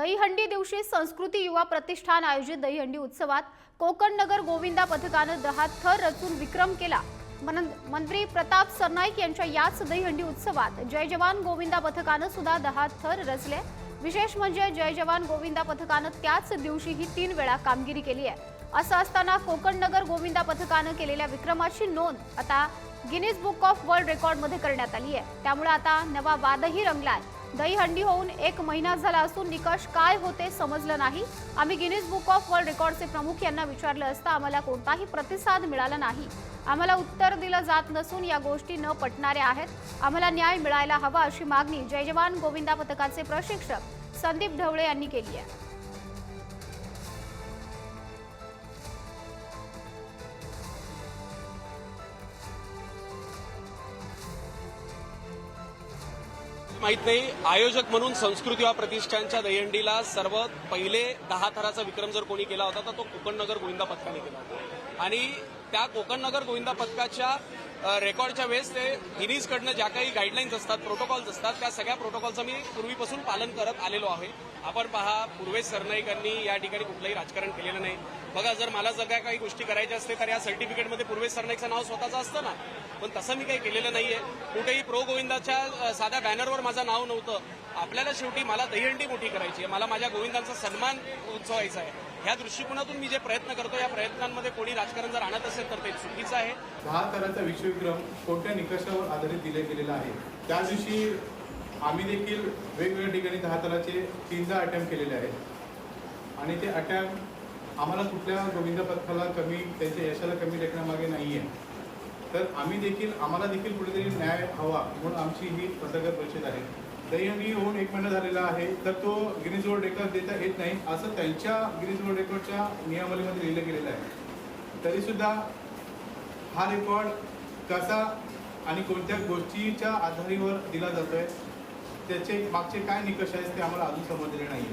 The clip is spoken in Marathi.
दहीहंडी दिवशी संस्कृती युवा प्रतिष्ठान आयोजित दहीहंडी उत्सवात कोकण नगर गोविंदा पथकानं दहा थर रचून विक्रम केला. मंत्री प्रताप सरनाईक यांच्या याच दहीहंडी उत्सवात जय जवान गोविंदा पथकानं सुद्धा दहा थर रचले. विशेष म्हणजे जय जवान गोविंदा पथकानं त्याच दिवशी ही तीन वेळा कामगिरी केली आहे. असं असताना कोकण नगर गोविंदा पथकानं केलेल्या विक्रमाची नोंद आता गिनीज बुक ऑफ वर्ल्ड रेकॉर्डमध्ये करण्यात आली आहे. त्यामुळे आता नवा वादही रंगला आहे दहीहंडी होऊन एक महिना झाला असून निकष काय होते समजलं नाही. आम्ही गिनीज बुक ऑफ वर्ल्ड रेकॉर्डचे प्रमुख यांना विचारलं असता आम्हाला कोणताही प्रतिसाद मिळाला नाही. आम्हाला उत्तर दिलं जात नसून या गोष्टी न पटणाऱ्या आहेत. आम्हाला न्याय मिळायला हवा अशी मागणी जय जवान गोविंदा पथकाचे प्रशिक्षक संदीप ढवळे यांनी केली आहे. माहीत नाही. आयोजक म्हणून संस्कृती वा प्रतिष्ठानच्या दहीहंडीला सर्व पहिले दहा थराचा विक्रम जर कोणी केला होता तर तो कोकणनगर गोविंदा पथकाने केला होता. आणि त्या कोकणनगर गोविंदा पथकाच्या रेकॉर्डच्या वेळेस ते गिनीजकडनं ज्या काही गाईडलाईन्स असतात प्रोटोकॉल्स असतात त्या सगळ्या प्रोटोकॉलचं मी पूर्वीपासून पालन करत आलेलो आहे. आपण पहा पूर्वेश सरनाईकांनी या ठिकाणी कुठलंही राजकारण केलेलं नाही. बघा जर मला जर काही गोष्टी करायच्या असते तर या सर्टिफिकेटमध्ये पूर्वेश सरनाईकचं नाव स्वतःचं असतं ना. पण तसं मी काही केलेलं नाहीये. कुठेही प्रो गोविंदाच्या साध्या बॅनरवर माझं नाव नव्हतं. आपल्याला शेवटी मला दहीहंडी मोठी करायची आहे. मला माझ्या गोविंदांचा सन्मान उंचवायचा आहे. ह्या दृष्टिकोनातून मी जे प्रयत्न करतो या प्रयत्नांमध्ये कोणी राजकारण जर आणत असेल तर ते चुकीचं आहे. दहा तराचा विश्वविक्रम कोणत्या निकषावर आधारित दिले गेलेला आहे. त्या दिवशी आम्ही देखील वेगवेगळ्या ठिकाणी दहा तालाचे तीनदा अटेम्प्ट केलेले आहेत. आणि ते अटेम्प्ट आम्हाला कुठल्या गोविंद पथकाला कमी त्यांच्या यशाला कमी लेखण्यामागे नाही आहे तर आम्ही देखील आम्हाला देखील कुठेतरी न्याय हवा म्हणून आमची ही पत्रकार परिषद आहे दहीहंडी होऊन एक महिना झालेला आहे तर तो गिरीज रोड रेकॉर्ड देता येत नाही असं त्यांच्या गिरीज रोड रेकॉर्डच्या नियमावलीमध्ये लिहिलं गेलेलं आहे. तरीसुद्धा हा रेकॉर्ड कसा आणि कोणत्या गोष्टीच्या आधारीवर दिला जातो आहे त्याचे मागचे काय निकष आहेत ते आम्हाला अजून समजलेले नाही